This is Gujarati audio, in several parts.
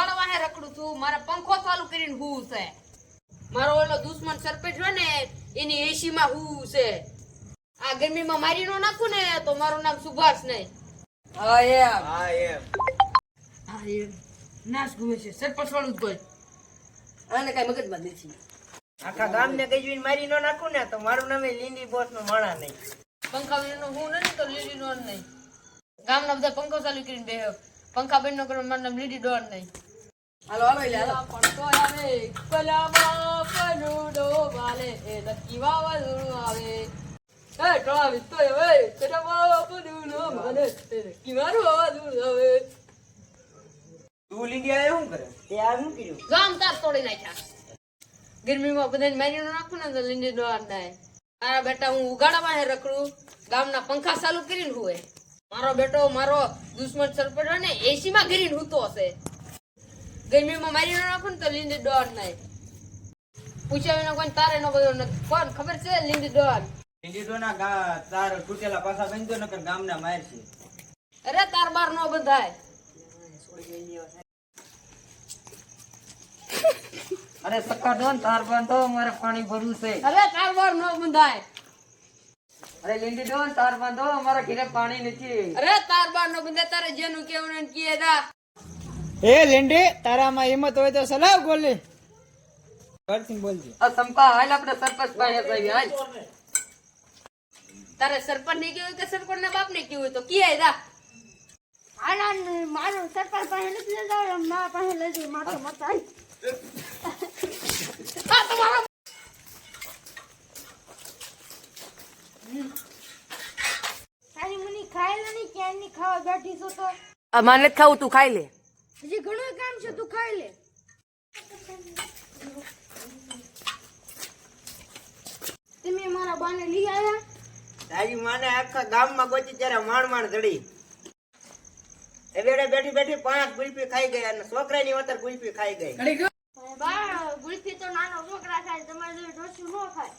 ઉગાડવા વાહે રખડું છું. મારા પંખો ચાલુ કરીને હું છે. મારો ઓલો દુશ્મન સરપંચ હોય ને એની એસી માં હું છે. આ ગરમીમાં મારી નો નાખું ને તો મારું નામ સુભાષ નહીં. હા એમ. હા એમ. હા નાશ ગુમે છે. સરપંચ વાળું જ કોઈ આને કઈ મગજમાં નથી. આખા ગામને જોઈને મારી નો નાખું ને તો મારું નામ લીલી લીંડી બોસ નો માણા નહીં. પંખા બેન હું નહીં તો લીલી ડોન નહીં. ગામના બધા પંખો ચાલુ કરીને બેહ્યો. પંખા બેન નો કરો મારું નામ લીલી ડોન નહીં. હાલો હાલો એટલે હાલો. પંખો આવે કલામાં પનુડો વાલે એ લકી વાવાઝોડું આવે એ ટોળા વિસ્તો હવે કલામાં પનુડો વાલે એ લકી વાળું આવે તું લીંડી આવે શું કરે? તે આ શું કર્યું? ગામ તાર તોડી નાખ્યા. ગરમીમાં બધાને મારી નાખું ને તો લીંડી ડોર નાય મારા બેટા હું ઉગાડામાં પાસે રખડું. ગામના પંખા ચાલુ કરીને હુએ. મારો બેટો મારો દુશ્મન સરપંચ હોય ને એસી માં ઘીરીને હૂતો હશે. ગરમીમાં મારી ન નાખો ને તો લીંડી ડોર નાય. પૂછ્યા વિના કોઈ તારે નો બધો નથી. કોણ? ખબર છે? લીંડી ડોર લીંડી ડોર ના તાર તૂટેલા પાછા બંધો નકર ગામના માર છે. અરે તાર બાર નો બંધાય. અરે સક્કા ડોન તાર બાંધો મારે પાણી ભરવું છે. અરે તાર બાર નો બંધાય. અરે લીંડી ડોન તાર બાંધો મારા ઘરે પાણી નથી. અરે તાર બાર નો બંધાય તારે જેનું કેવું ને કીએ દા એ લેન્ડી તારામાં હિંમત હોય તો સલાહ ગોલી ફરીથી બોલજે. આ સંપા હાલ આપણે સરપંચ પાસે જઈએ હાલ. તારે સરપંચ ને કેવું કે સરપંચ ના બાપ ને કેવું તો કીએ દા આના મારું સરપંચ પાસે નથી લઈ જાવ મા પાસે લઈ જઈ માથે મચાઈ આ તમારો તારી મની ખાયેલા નહીં ક્યાંની ખાવા બેઠી છો તો? માને ખાવું તું ખાઈ લે. હજી ઘણું કામ છે તું ખાઈ લે. તમે મારા બાને લઈ આવ્યા? તારી માને આખા ગામમાં ગોચી ત્યારે માણ માણ જડી એ બેડે બેઠી બેઠી પાંચ ગુલ્ફી ખાઈ ગઈ અને છોકરાની વતર ગુલ્ફી ખાઈ ગઈ. અરે બા ગુલ્ફી તો નાનો છોકરા ખાય તમારે જેવી ડોસી ન ખાય.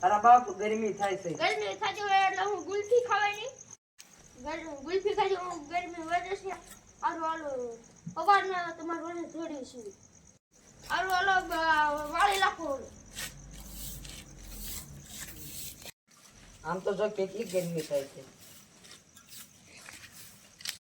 તારા બાપ ગરમી થાય છે. ગરમી થતી હોય એટલે હું ગુલ્ફી ખાવાની? ગુલ્ફી ખાધી હું પગાર તમારે વડે જોડી છે આરું બ- વાળી નાખો આમ તો જો કેટલી ગરમી થાય છે.